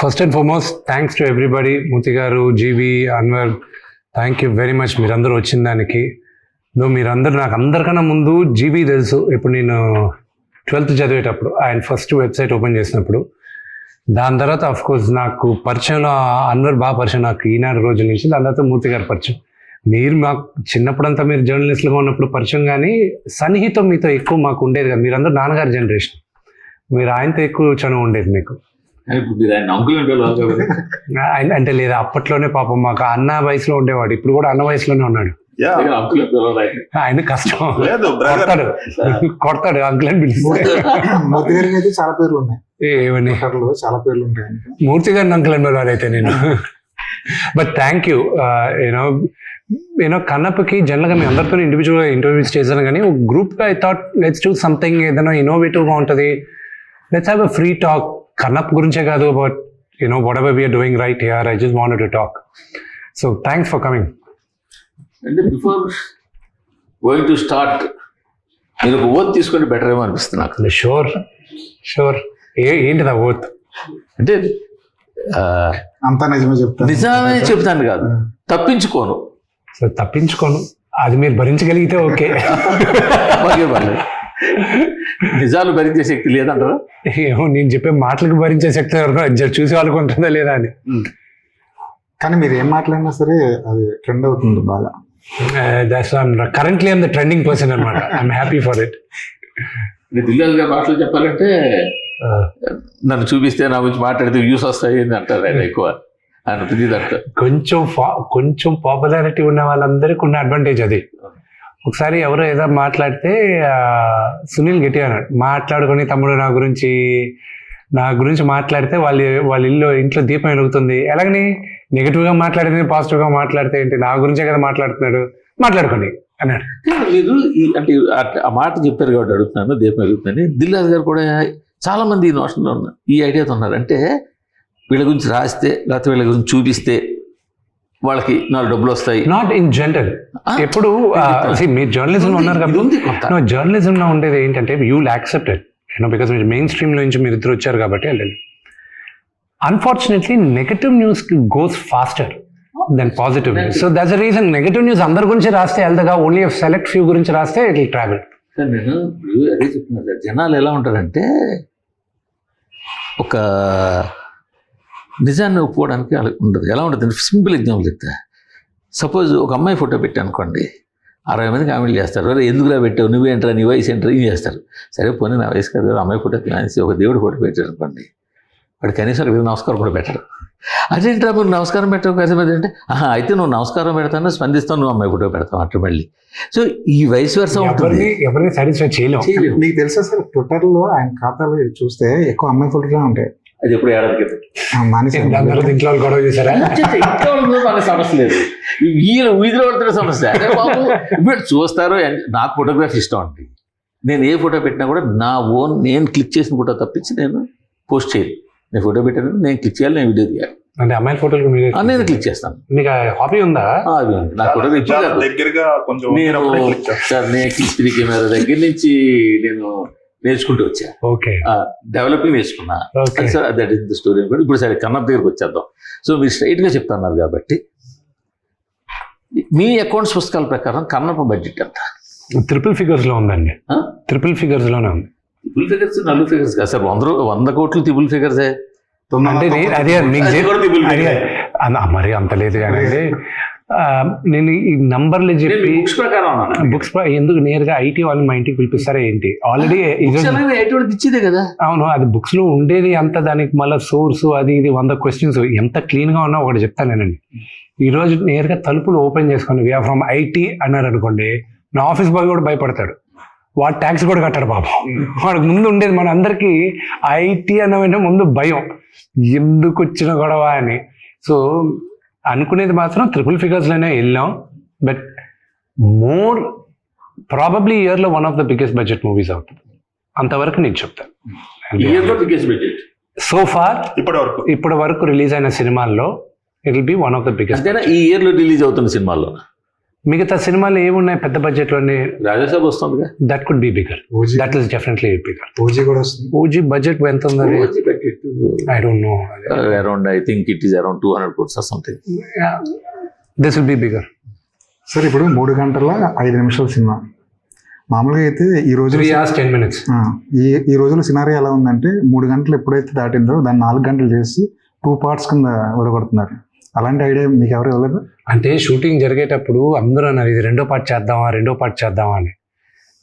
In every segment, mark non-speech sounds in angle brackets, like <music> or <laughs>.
First and foremost thanks to everybody Murthy గారు Jeevi Anwar thank you very much మీరందరూ వచ్చిన దానికి. దో మీరందరూ నాకు అందరికన్నా ముందు జీవి తెలుసు. ఇప్పుడు నేను ట్వెల్త్ చదివేటప్పుడు ఆయన ఫస్ట్ వెబ్సైట్ ఓపెన్ చేసినప్పుడు. దాని తర్వాత అఫ్ కోర్స్ నాకు పరిచయంలో అన్వర్ బాగా పరిచయం. నాకు ఈనాడు రోజుల నుంచి దాని తర్వాత మూర్తి గారు పరిచయం. మీరు మాకు చిన్నప్పుడంతా మీరు జర్నలిస్ట్లుగా ఉన్నప్పుడు పరిచయం కానీ సన్నిహితం మీతో ఎక్కువ మాకు ఉండేది కదా. మీరందరూ నాన్నగారి జనరేషన్ మీరు ఆయనతో ఎక్కువ చనువు ఉండేది మీకు. అంటే లేదా అప్పట్లోనే పాపం మాకు అన్న వయసులో ఉండేవాడు ఇప్పుడు కూడా అన్న వయసులోనే ఉన్నాడు. ఆయన. కష్టం. కొడతాడు. కొడతాడు అంకుల్ అని మూర్తి గారికి అయితే చాలా పేర్లు ఉన్నాయి. ఏమని? చాలా పేర్లు ఉంటాయి. మూర్తి గారిని అంకుల్ అన్నారు అయితే నేను. But thank you you know you know కన్నప్పకి జనరల్గా మీ అందరితో ఇండివిజువల్గా ఇంటర్వ్యూస్ చేశాను కానీ ఒక గ్రూప్గా I thought let's do something ఏదైనా ఇన్నోవేటివ్గా ఉంటుంది. Let's have a free talk Kannappa గురించే కాదు but you know whatever we're doing right here I just want to talk so thanks for coming అంటే బిఫోర్ గోయింగ్ టు స్టార్ట్ మీరు ఒక oath తీసుకుంటే better ఏమో అనిపిస్తుంది నాకు. షూర్ షూర్ ఏ ఏంటిది ఆ ఓత్ అంటే అంతా నిజమే చెప్తాను. నిజమే చెప్తాను కాదు. తప్పించుకోను. సో తప్పించుకోను. అది మీరు భరించగలిగితే ఓకే <laughs> <laughs> నిజాలు భరించే శక్తి లేదంటారా? ఏమో నేను చెప్పే మాటలకు భరించే శక్తి ఎవరికో జర చూసి వాళ్ళకు ఉంటుందా లేదా అని. కానీ మీరు ఏం మాట్లాడినా సరే అది ట్రెండ్ అవుతుంది బాగా. Currently I'm the trending person అనమాట ఐఎమ్ హ్యాపీ ఫర్ ఇట్ గారి భాషలో చెప్పాలంటే నన్ను చూపిస్తే నా గురించి మాట్లాడితే వ్యూస్ వస్తాయి అని అంటారు ఆయన ఎక్కువ. ఆయన ప్రతిదీ అంటారు. కొంచెం కొంచెం పాపులారిటీ ఉన్న వాళ్ళందరికీ ఉన్న అడ్వాంటేజ్ అది. ఒకసారి ఎవరో ఏదో మాట్లాడితే సునీల్ గట్టి అన్నాడు మాట్లాడుకొని తమ్ముడు నా గురించి నా గురించి మాట్లాడితే వాళ్ళ వాళ్ళ ఇల్లు ఇంట్లో దీపం వెలుగుతుంది. ఎలాగని? నెగిటివ్గా మాట్లాడితే పాజిటివ్గా మాట్లాడితే ఏంటి? నా గురించే కదా మాట్లాడుతున్నాడు. మాట్లాడుకోండి అన్నాడు. మీరు అంటే ఆ మాట చెప్పారు కాబట్టి అడుగుతున్నాను దీపం అడుగుతున్నాను దిల్లాజ్ గారు కూడా చాలా మంది ఈ నోషన్లో ఉన్నారు ఈ ఐడియాతో ఉన్నారు. అంటే వీళ్ళ గురించి రాస్తే లేకపోతే వీళ్ళ గురించి చూపిస్తే వాళ్ళకి నాలుగు డబ్బులు వస్తాయి. నాట్ ఇన్ జనరల్ ఎప్పుడు మీరు జర్నలిజం ఉన్నారు కాబట్టి నో జర్నలిజంలో ఉండేది ఏంటంటే you will accept it you know because మీరు మెయిన్ స్ట్రీమ్లో నుంచి మీరు ఇద్దరు వచ్చారు కాబట్టి వెళ్ళండి. Unfortunately negative news goes faster then positive news so that's reason negative news అందరి గురించి రాస్తే వెళ్తగా ఓన్లీ సెలెక్ట్ ఫ్యూ గురించి రాస్తే ఇట్ విల్ ట్రావెల్ సార్ నేను అదే చెప్తున్నా సార్ జనాలు ఎలా ఉంటారంటే ఒక నిజాన్ని ఒప్పుకోవడానికి ఉండదు. ఎలా ఉంటుంది సింపుల్ ఎగ్జాంపుల్ చెప్తా. సపోజ్ ఒక అమ్మాయి ఫోటో పెట్టి అనుకోండి అరవై మంది కామెంట్లు చేస్తారు. "ఒరేయ్, ఎందుకులా పెట్టావు? నువ్వేంట్రా నీ వయసు ఏంట్రా? ఇది చేస్తారు. సరే పోనీ నా వయసు కాదు అమ్మాయి ఫోటో తీసి ఒక దేవుడి ఫోటో పెట్టారు అనుకోండి వాడు కనీసం అక్కడ నమస్కారం కూడా పెట్టడు. అదేంట్రా మీరు నమస్కారం పెట్టవు కదా అంటే ఆహా అయితే నువ్వు నమస్కారం పెడతాను స్పందిస్తావు నువ్వు అమ్మాయి ఫోటో పెడతావు అట్లా మళ్ళీ. సో ఈ వయసు వరుస ఉంటుంది. ఎవరిని ఎవరిని సాటిస్ఫై చేయలేం. చేయలేము. నీకు తెలుసా సార్ ట్విట్టర్లో ఆయన ఖాతాలో చూస్తే ఎక్కువ అమ్మాయి ఫోటోలే ఉంటాయి. అది ఎప్పుడు ఏడాది క్రితం ఆ, మానేశాను. దాని తర్వాత ఇంట్లో వాళ్ళు గొడవ చేశారా? ఇంట్లో మనకు సమస్య లేదు. వీళ్ళు వీధిలో పడుతున్న సమస్య. బాబు చూస్తారు నాకు ఫోటోగ్రఫీ ఇష్టం అండి. నేను ఏ ఫోటో పెట్టినా కూడా నా ఓన్ నేను క్లిక్ చేసిన ఫోటో తప్పించి నేను పోస్ట్ చేయను. నేను ఫోటో పెట్టాను నేను క్లిక్ చేయాలి నేను వీడియో తీయాలి. అంటే అమ్మాయిల ఫోటోలు నేను క్లిక్ చేస్తాను. మీకు హాబీ ఉందా? ఆ, అది ఉంది. నా ఫోటో. దగ్గరగా కొంచెం నేను. సార్ నేను త్రీ కెమెరా దగ్గర నుంచి నేను నేర్చుకుంటూ వచ్చా. ఓకే. డెవలపింగ్ నేర్చుకున్నా. దట్ ఇస్ ద స్టోరీ ఇప్పుడు సరే కన్నప్ప దగ్గరికి వచ్చేద్దాం. సో మీరు స్ట్రైట్గా చెప్తున్నారు కాబట్టి మీ అకౌంట్స్ పుస్తకాల ప్రకారం కన్నప్ప బడ్జెట్ ఎంత? ట్రిపుల్ ఫిగర్స్లో ఉందండి? ట్రిపుల్ ఫిగర్స్లోనే ఉంది. త్రిబుల్ ఫిగర్స్ నలుగు ఫిగర్స్ కాదు సార్. వంద వంద కోట్లు త్రిబుల్ ఫిగర్సే అంటే అదే మీకు మరి అంత లేదు కానీ నేను ఈ నంబర్లు చెప్పి బుక్స్ ప్రకారం. బుక్స్ ఎందుకు నేరుగా ఐటీ వాళ్ళు మా ఇంటికి పిలిపిస్తారా ఏంటి? ఆల్రెడీ ఇచ్చేదే కదా. అవును అది బుక్స్లో ఉండేది అంత దానికి మళ్ళీ సోర్స్ అది ఇది వంద క్వశ్చన్స్ ఎంత క్లీన్గా ఉన్నా ఒకటి చెప్తాను నేనండి. ఈ రోజు నేరుగా తలుపులు ఓపెన్ చేసుకొని వీఆర్ ఫ్రమ్ ఐటీ అన్నారు అనుకోండి నా ఆఫీస్ బాయ్ కూడా భయపడతాడు. వాడు ట్యాక్స్ కూడా కట్టాడు పాపం. వాడికి ముందు ఉండేది మన అందరికీ ఐటీ అన్న వెంటనే ముందు భయం. ఎందుకు వచ్చిన గొడవ అని. సో అనుకునేది మాత్రం ట్రిపుల్ ఫిగర్స్లోనే వెళ్ళాం. బట్ మోర్ ప్రాబబ్లీ ఇయర్లో one of the biggest budget movies అవుతుంది అంతవరకు నేను చెప్తాను. సో ఫార్ ఇప్పటి వరకు ఇప్పటి వరకు రిలీజ్ అయిన సినిమాల్లో it will be one of the biggest ఈ ఇయర్లో రిలీజ్ అవుతున్న సినిమాల్లో? మిగతా సినిమాలు ఏమున్నాయి పెద్ద బడ్జెట్లోనే? రాజాసాబ్ వస్తుందిగా. That could be bigger OG. That is definitely bigger OG కూడా వస్తుంది. ఓజీ బడ్జెట్ ఎంత ఉంది I don't know around I think it is around two hundred crores something this will be bigger sir ఇప్పుడు మూడు గంటల ఐదు నిమిషాల సినిమా. మామూలుగా అయితే ఈ రోజు టెన్ మినిట్స్ ఈ ఈ రోజులో సినారీ ఎలా ఉందంటే మూడు గంటలు ఎప్పుడైతే దాటిందో దాన్ని నాలుగు గంటలు చేసి టూ పార్ట్స్ కింద విడగొడుతున్నారు. అలాంటి ఐడియా మీకు ఎవరు ఇవ్వలేదు? అంటే షూటింగ్ జరిగేటప్పుడు అందరూ అన్నారు ఇది రెండో పార్ట్ చేద్దామా రెండో పార్ట్ చేద్దామా అని.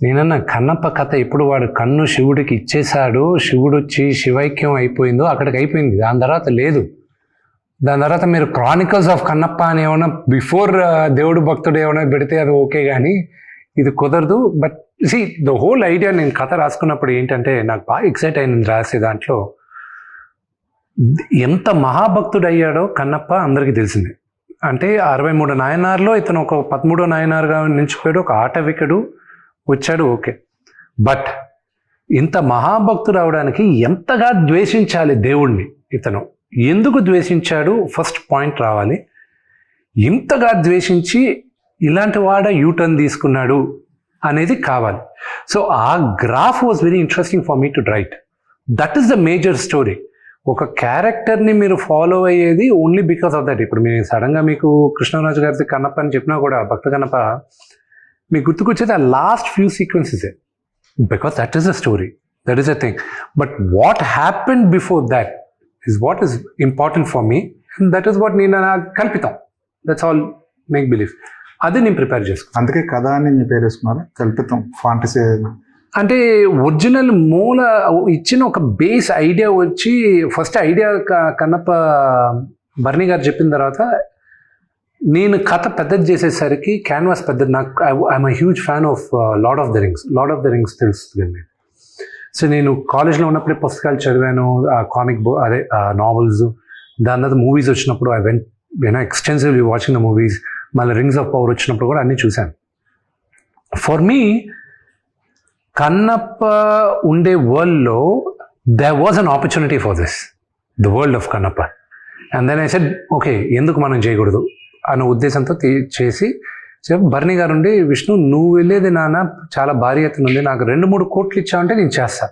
నేనన్నా కన్నప్ప కథ ఎప్పుడు వాడు కన్ను శివుడికి ఇచ్చేశాడు శివుడు వచ్చి శివైక్యం అయిపోయిందో అక్కడికి అయిపోయింది. దాని తర్వాత లేదు. దాని తర్వాత మీరు క్రానికల్స్ ఆఫ్ కన్నప్ప అని ఏమైనా బిఫోర్ దేవుడు భక్తుడు ఏమైనా పెడితే అది ఓకే కానీ ఇది కుదరదు. But see the whole idea నేను కథ రాసుకున్నప్పుడు ఏంటంటే నాకు బాగా ఎక్సైట్ అయింది రాసే దాంట్లో ఎంత మహాభక్తుడు అయ్యాడో కన్నప్ప అందరికీ తెలిసిందే. అంటే అరవై మూడు నాయనార్లో ఇతను ఒక పదమూడో నాయనారుగా నిలిచిపోయాడు ఒక ఆటవికుడు వచ్చాడు ఓకే. బట్ ఇంత మహాభక్తుడు అవడానికి ఎంతగా ద్వేషించాలి దేవుణ్ణి ఇతను? ఎందుకు ద్వేషించాడు? ఫస్ట్ పాయింట్ రావాలి. ఇంతగా ద్వేషించి ఇలాంటి వాడ యూటర్న్ తీసుకున్నాడు అనేది కావాలి. సో ఆ graph was very interesting for me to write. That is the major story. ఒక క్యారెక్టర్ని మీరు ఫాలో అయ్యేది ఓన్లీ బికాస్ ఆఫ్ దట్ ఇప్పుడు మీరు సడన్గా మీకు కృష్ణరాజు గారి కన్నప్ప అని చెప్పినా కూడా భక్త కన్నప్ప మీకు గుర్తుకొచ్చేది ఆ last few సీక్వెన్సెసే because that is a story that is a thing but what happen before that is what is important for me and that is what నేను కల్పితాం. దట్స్ ఆల్ మేక్ బిలీవ్ అది నేను ప్రిపేర్ చేసుకున్నాను. అందుకే కథ అని నీ పేరు వేసుకున్నాను కల్పితం ఫాంటసీ అంటే ఒరిజినల్ మూల ఇచ్చిన ఒక బేస్ ఐడియా వచ్చి ఫస్ట్ ఐడియా కన్నప్ప బర్నీ గారు చెప్పిన తర్వాత నేను కథ పెద్దది చేసేసరికి క్యాన్వాస్ పెద్దది. నాకు I'm huge fan of Lord of the Rings Lord of the Rings తెలుస్తుంది సో నేను కాలేజ్లో ఉన్నప్పుడే పుస్తకాలు చదివాను కామిక్ బుక్ అదే నావెల్స్ దాని తర్వాత మూవీస్ వచ్చినప్పుడు I went you know extensively watching the movies మళ్ళీ రింగ్స్ ఆఫ్ పవర్ వచ్చినప్పుడు కూడా అన్నీ చూశాను. ఫర్ మీ కన్నప్ప ఉండే వరల్డ్లో there was an opportunity for this the world of Kannappa. And then I said okay ఎందుకు మనం చేయకూడదు? అన్న ఉద్దేశంతో తీ- చేసి భరణి గారు ఉండి విష్ణు నువ్వు వెళ్ళేది నాన్న చాలా భారీ ఎత్తున ఉంది నాకు రెండు మూడు కోట్లు ఇచ్చావంటే నేను చేస్తా.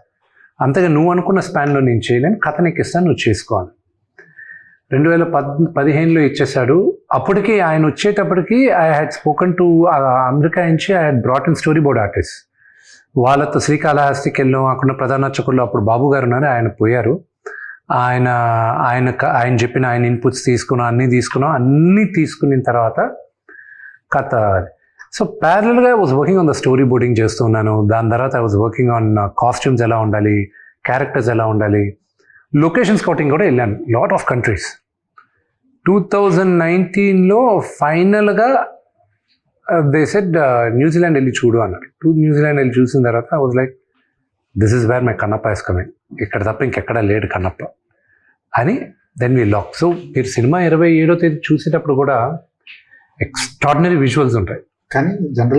అంతగా నువ్వు అనుకున్న స్పాన్లో నేను చేయలేను కథ నీకు ఇస్తాను నువ్వు చేసుకోవాలి రెండు వేల పద్ పదిహేనులో ఇచ్చేసాడు అప్పటికి ఆయన వచ్చేటప్పటికి I had spoken to America నుంచి I had brought in story board artist వాళ్ళతో శ్రీకాళహస్తికి వెళ్ళాం అక్కడ ప్రధాన అర్చకుల్లో అప్పుడు బాబు గారు ఉన్నారు ఆయన పోయారు. ఆయన ఆయన ఆయన చెప్పిన ఆయన ఇన్పుట్స్ తీసుకున్నాం అన్నీ తీసుకున్నాం అన్నీ తీసుకున్న తర్వాత కథ so ప్యారల్గా I was working on the story boarding చేస్తున్నాను దాని తర్వాత I was working on costumes ఎలా ఉండాలి క్యారెక్టర్స్ ఎలా ఉండాలి. లొకేషన్ స్కౌటింగ్ కూడా వెళ్ళాను lot of countries two thousand నైన్టీన్లో ఫైనల్గా దే సెడ్ న్యూజిలాండ్ వెళ్ళి చూడు అన్నారు. టూ న్యూజిలాండ్ వెళ్ళి చూసిన తర్వాత I was like this is where my Kannappa is coming ఇక్కడ తప్ప ఇంకెక్కడ లేడు కన్నప్ప అని దెన్ వీ లాక్ సో మీరు సినిమా ఇరవై ఏడో తేదీ చూసేటప్పుడు కూడా ఎక్స్ట్రాడినరీ విజువల్స్ ఉంటాయి. కానీ జనరల్